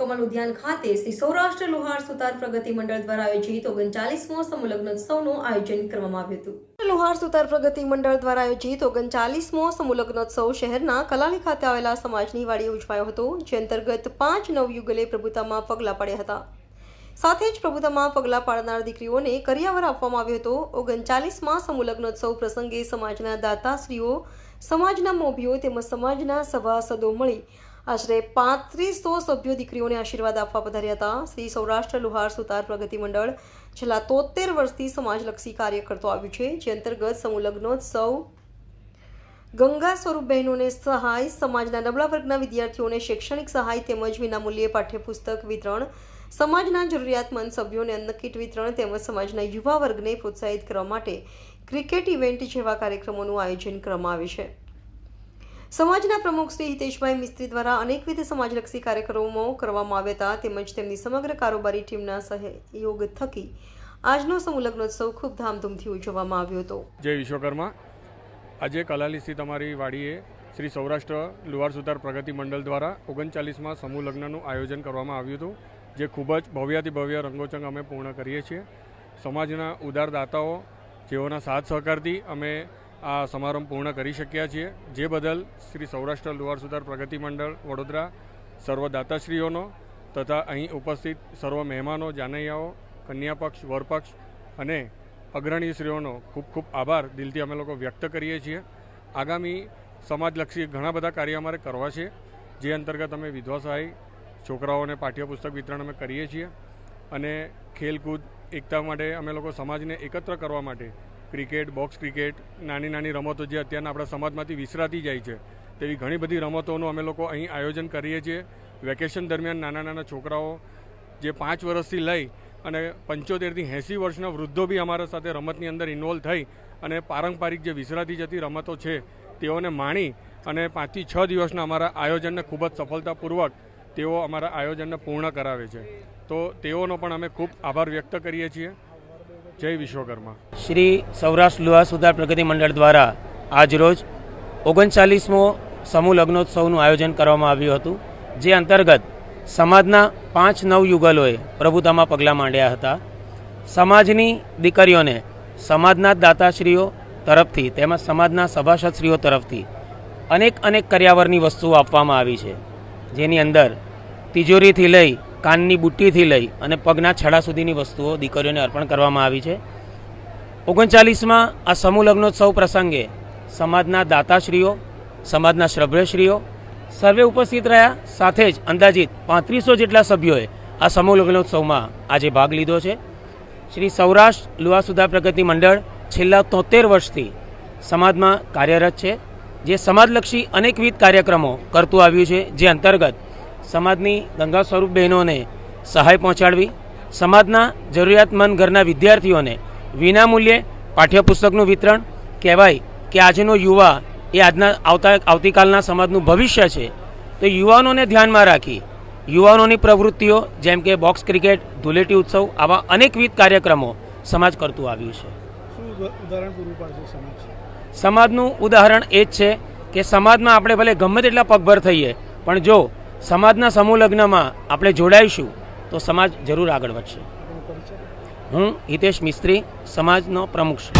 મેદાન ખાતે શ્રી સૌરાષ્ટ્ર લુહાર સુતાર પ્રગતિ મંડળ દ્વારા આયોજિત ઓગણચાલીસમો સમૂહલગ્નોત્સવનું આયોજન કરવામાં આવ્યું હતું. લુહાર સુતાર પ્રગતિ મંડળ દ્વારા આયોજિત ઓગણચાલીસમો સમૂહલગ્નોત્સવ શહેરના કલાલી ખાતે આવેલા સમાજની વાડીએ ઉજવાયો હતો, જે અંતર્ગત પાંચ નવયુગલે પ્રભુતામાં પગલાં પાડ્યા હતા. સાથે જ પ્રભુતામાં પગલાં પાડનાર દીકરીઓને કરિયાવર આપવામાં આવ્યો હતો. ઓગણચાલીસમાં સમૂહલગ્નોત્સવ પ્રસંગે સમાજના દાતાશ્રીઓ, સમાજના મોભીઓ તેમજ સમાજના સભાસદો મળી આશરે પાંત્રીસો સભ્યો દીકરીઓને આશીર્વાદ આપવા પધાર્યા હતા. શ્રી સૌરાષ્ટ્ર લુહાર સુતાર પ્રગતિ મંડળ છેલ્લા તોતેર વર્ષથી સમાજલક્ષી કાર્ય કરતો આવ્યું છે, જે અંતર્ગત સમૂહ ગંગા સ્વરૂપ બહેનોને સહાય, સમાજના નબળા વર્ગના વિદ્યાર્થીઓને શૈક્ષણિક સહાય તેમજ વિનામૂલ્યે પાઠ્યપુસ્તક વિતરણ, સમાજના જરૂરિયાતમંદ સભ્યોને અન્નકીટ વિતરણ તેમજ સમાજના યુવા વર્ગને પ્રોત્સાહિત કરવા માટે ક્રિકેટ ઇવેન્ટ જેવા કાર્યક્રમોનું આયોજન કરવામાં આવે છે. સમાજના પ્રમુખ શ્રી હિતેશભાઈ મિસ્ત્રી દ્વારા અનેકવિધ સમાજલક્ષી કાર્યક્રમો કરવામાં આવ્યા હતા, તેમજ તેમની સમગ્ર કારોબારી ટીમના સહયોગ થકી આજનો સમૂહલગ્નોત્સવ ખૂબ ધામધૂમથી ઉજવવામાં આવ્યો હતો. જય વિશ્વકર્મા. આજે કલાલી સ્થિત અમારી વાડીએ શ્રી સૌરાષ્ટ્ર લુવાર સુતાર પ્રગતિ મંડળ દ્વારા ઓગણચાલીસમાં સમૂહ લગ્નનું આયોજન કરવામાં આવ્યું હતું, જે ખૂબ જ ભવ્યાતિ ભવ્ય રંગોચંગ અમે પૂર્ણ કરીએ છીએ. સમાજના ઉદારદાતાઓ, જેઓના સાથ સહકારથી અમે આ સમારંભ પૂર્ણ કરી શક્યા છીએ. જે બદલ શ્રી સૌરાષ્ટ્ર લુવાર સુધાર પ્રગતિ મંડળ, વડોદરા સર્વ દાતાશ્રીઓનો તથા અહીં ઉપસ્થિત સર્વ મહેમાનો, જાનૈયાઓ, કન્યાપક્ષ, વરપક્ષ અને અગ્રણીશ્રીઓનો ખૂબ ખૂબ આભાર. દિલથી અમે લોકો વ્યક્ત કરીએ છીએ. આગામી સમાજલક્ષી ઘણા બધા કાર્ય અમારે કરવા છે, જે અંતર્ગત અમે વિધવા સહાય છોકરાઓને પાઠ્યપુસ્તક વિતરણ અમે કરીએ છીએ. અને ખેલકૂદ, એકતા માટે અમે લોકો સમાજને એકત્ર કરવા માટે ક્રિકેટ, બોક્સ ક્રિકેટ, નાની નાની રમતો જે અત્યારના આપણા સમાજમાંથી વિસરાતી જાય છે, તેવી ઘણી બધી રમતોનું અમે લોકો અહીં આયોજન કરીએ છીએ. વેકેશન દરમિયાન નાના નાના છોકરાઓ જે પાંચ વર્ષથી લઈ અને પંચોતેરથી એંસી વર્ષના વૃદ્ધો બી અમારા સાથે રમતની અંદર ઇન્વોલ્વ થઈ અને પારંપરિક જે વિસરાતી જતી રમતો છે, તેઓને માણી અને પાંચથી છ દિવસના અમારા આયોજનને ખૂબ જ સફળતાપૂર્વક તેઓ અમારા આયોજનને પૂર્ણ કરાવે છે. તો તેઓનો પણ અમે ખૂબ આભાર વ્યક્ત કરીએ છીએ. જય વિશ્વકર્મા. શ્રી સૌરાષ્ટ્ર લુહા સુધાર પ્રગતિ મંડળ દ્વારા આજરોજ ઓગણચાલીસમો સમૂહ લગ્નોત્સવનું આયોજન કરવામાં આવ્યું હતું, જે અંતર્ગત સમાજના પાંચ નવ યુગલોએ પ્રભુતામાં પગલાં માંડ્યા હતા. સમાજની દીકરીઓને સમાજના દાતાશ્રીઓ તરફથી તેમજ સમાજના સભાસદશ્રીઓ તરફથી અનેક અનેક કર્યાવરની વસ્તુઓ આપવામાં આવી છે, જેની અંદર તિજોરીથી લઈ, કાનની બુટ્ટીથી લઈ અને પગના છડા સુધીની વસ્તુઓ દીકરીઓને અર્પણ કરવામાં આવી છે. ઓગણચાલીસમાં આ સમૂહ લગ્નોત્સવ પ્રસંગે સમાજના દાતાશ્રીઓ, સમાજના શ્રભ્યશ્રીઓ સર્વે ઉપસ્થિત રહ્યા. સાથે જ અંદાજિત પાંત્રીસો જેટલા સભ્યોએ આ સમૂહ લગ્નોત્સવમાં આજે ભાગ લીધો છે. શ્રી સૌરાષ્ટ્ર લુવાસુદા પ્રગતિ મંડળ છેલ્લા તોતેર વર્ષથી સમાજમાં કાર્યરત છે, જે સમાજલક્ષી અનેકવિધ કાર્યક્રમો કરતું આવ્યું છે, જે અંતર્ગત સમાજની ગંગા સ્વરૂપ બહેનોને સહાય પહોંચાડવી, સમાજના જરૂરિયાતમંદ ઘરના વિદ્યાર્થીઓને વિનામૂલ્યે પાઠ્યપુસ્તકનું વિતરણ કહેવાય કે આજનો યુવા એ આજના આવતા આવતીકાલના સમાજનું ભવિષ્ય છે. તો યુવાનોને ધ્યાનમાં રાખી યુવાનોની પ્રવૃત્તિઓ જેમ કે બોક્સ ક્રિકેટ ધૂલેટી ઉત્સવ આવા અનેકવિધ કાર્યક્રમો સમાજ કરતું આવ્યું છે. શું ઉદાહરણ સમાજ? સમાજનું ઉદાહરણ એ જ છે કે સમાજમાં આપણે ભલે ગમે તેટલા પગભર થઈએ પણ જો સમાજના સમૂહ લગ્નમાં આપણે જોડાઈશું તો સમાજ જરૂર આગળ વધશે. હું હિતેશ મિસ્ત્રી સમાજનો પ્રમુખ છું.